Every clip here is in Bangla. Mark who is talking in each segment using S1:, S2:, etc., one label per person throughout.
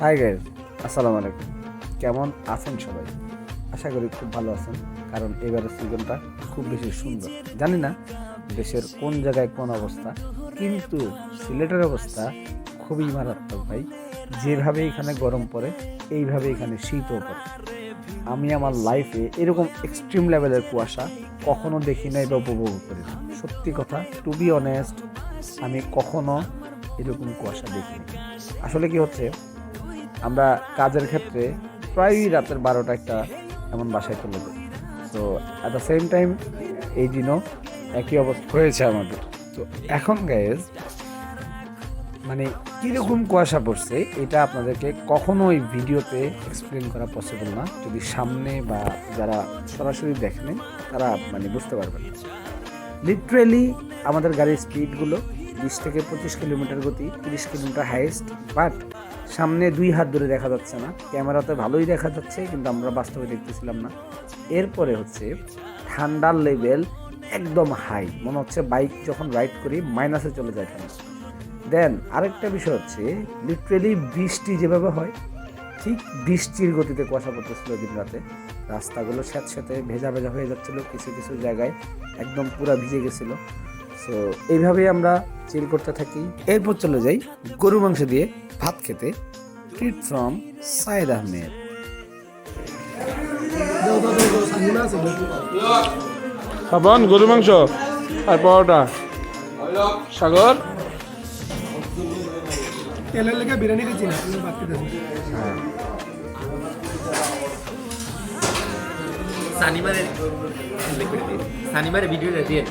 S1: হাই গাইজ আসসালামু আলাইকুম। কেমন আছেন সবাই? আশা করি খুব ভালো আছেন, কারণ এবারের সিজনটা খুব বেশি সুন্দর। জানি না দেশের কোন জায়গায় কোন অবস্থা, কিন্তু সিলেটের অবস্থা খুবই মারাত্মক ভাই। যেভাবে এখানে গরম পড়ে, এইভাবে এখানে শীতও পড়ে। আমি আমার লাইফে এরকম এক্সট্রিম লেভেলের কুয়াশা কখনো দেখি নাই বা উপভোগ করি না সত্যি কথা টু বি অনেস্ট আমি কখনো এরকম কুয়াশা দেখিনি। আসলে কি হচ্ছে আমরা কাজের ক্ষেত্রে প্রায়ই রাতের বারোটা একটা এমন বাসায় চলে যাই তো অ্যাট দ্য সেম টাইম এই দিনও একই অবস্থা হয়েছে আমাদের। তো এখন গ্যাস মানে কীরকম কুয়াশা পড়ছে, এটা আপনাদেরকে কখনোই ভিডিওতে এক্সপ্লেন করা পসিবল না। যদি সামনে বা যারা সরাসরি দেখেন, তারা মানে বুঝতে পারবেন। লিটারেলি আমাদের গাড়ির স্পিডগুলো বিশ থেকে পঁচিশ কিলোমিটার গতি, তিরিশ কিলোমিটার হাইয়েস্ট বাট সামনে দুই হাত ধরে দেখা যাচ্ছে না। ক্যামেরাতে ভালোই দেখা যাচ্ছে, কিন্তু আমরা বাস্তবে দেখতেছিলাম না। এরপরে হচ্ছে ঠান্ডার লেভেল একদম হাই। মনে হচ্ছে বাইক যখন রাইড করি মাইনাসে চলে যায় ঠান্ডা। দেন আরেকটা বিষয় হচ্ছে লিটারেলি বৃষ্টি যেভাবে হয়, ঠিক বৃষ্টির গতিতে কুয়াশা পড়তেছিল দিন রাতে। রাস্তাগুলো স্যাঁতস্যাঁতে, ভেজা ভেজা হয়ে যাচ্ছিল, কিছু কিছু জায়গায় একদম পুরা ভিজে গেছিল। সো এইভাবেই আমরা চিল করতে থাকি। এরপর চলে যাই গরু মাংস দিয়ে ভাত খেতে। ট্রিট ফ্রম সাইদ আহমেদ
S2: পাবন গরু মাংস আর পরোটা। সাগর?
S3: তেলের লেগে বিরিয়ানি না
S4: ভিডিওটা দিয়ে।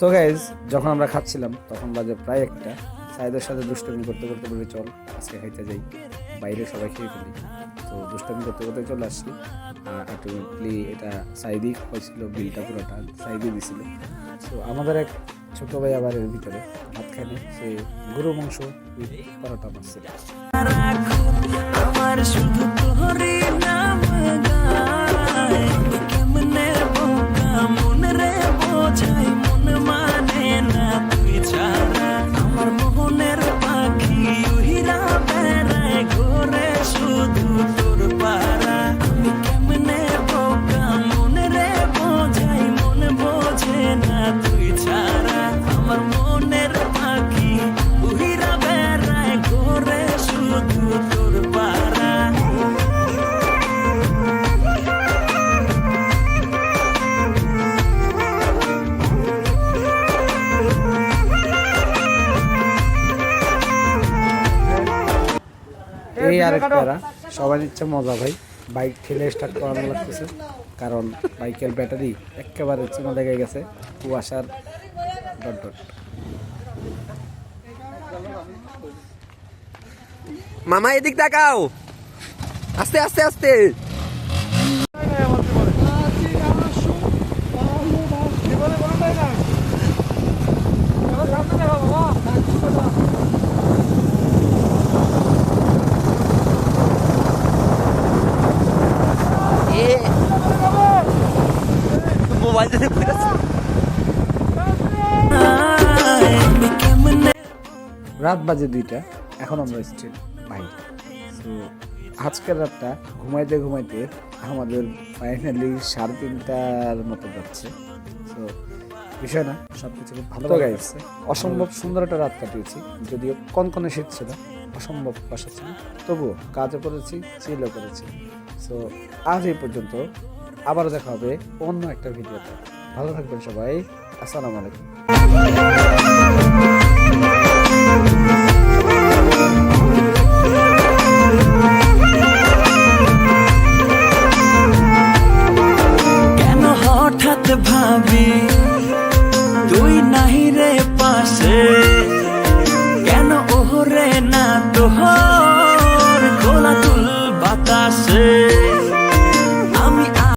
S1: তো গাইজ যখন আমরা খাচ্ছিলাম, তখন বাজে প্রায় একটা। সাইদের সাথে দুষ্টমি করতে করতে বলে, চল, আজকে খাইতে যাই। বাইরে সবাই খেয়ে ফেলি। তো দুষ্টমি করতে করতে চলে আসছি। আর আলটিমেটলি এটা সাইদি হয়েছিল বিলটা পুরোটা সাইদি দিছিল। তো আমাদের এক ছোট ভাই আবার এর ভিতরে ভাত খাইনি সে গরু, মাংস, পরোটা মারছিল প্যারা। সবার ইচ্ছে মজা ভাই। বাইক ঠেলে স্টার্ট করানো লাগতেছে। কারণ বাইকের ব্যাটারি একেবারে চুমা লেগে গেছে। কুয়াশার ডট ডট।
S4: মামা এদিক তাকাও। আস্তে আস্তে আস্তে।
S1: রাত বাজে দুইটা এখন আমরা স্টিল বাইরে। তো আজকের রাতটা ঘুমাইতে ঘুমাইতে আমাদের ফাইনালি সাড়ে তিনটার মতো যাচ্ছে। তো বিষয় না সব কিছু খুব ভালো গাইছে অসম্ভব সুন্দর একটা রাত কাটিয়েছি যদিও কনকনে শীত ছিল অসম্ভব বাসা ছিল তবুও কাজও করেছি চিলও করেছি। সো আজ এই পর্যন্ত আবার দেখা হবে অন্য একটা ভিডিওতে। ভালো থাকবেন সবাই। আসসালামু আলাইকুম।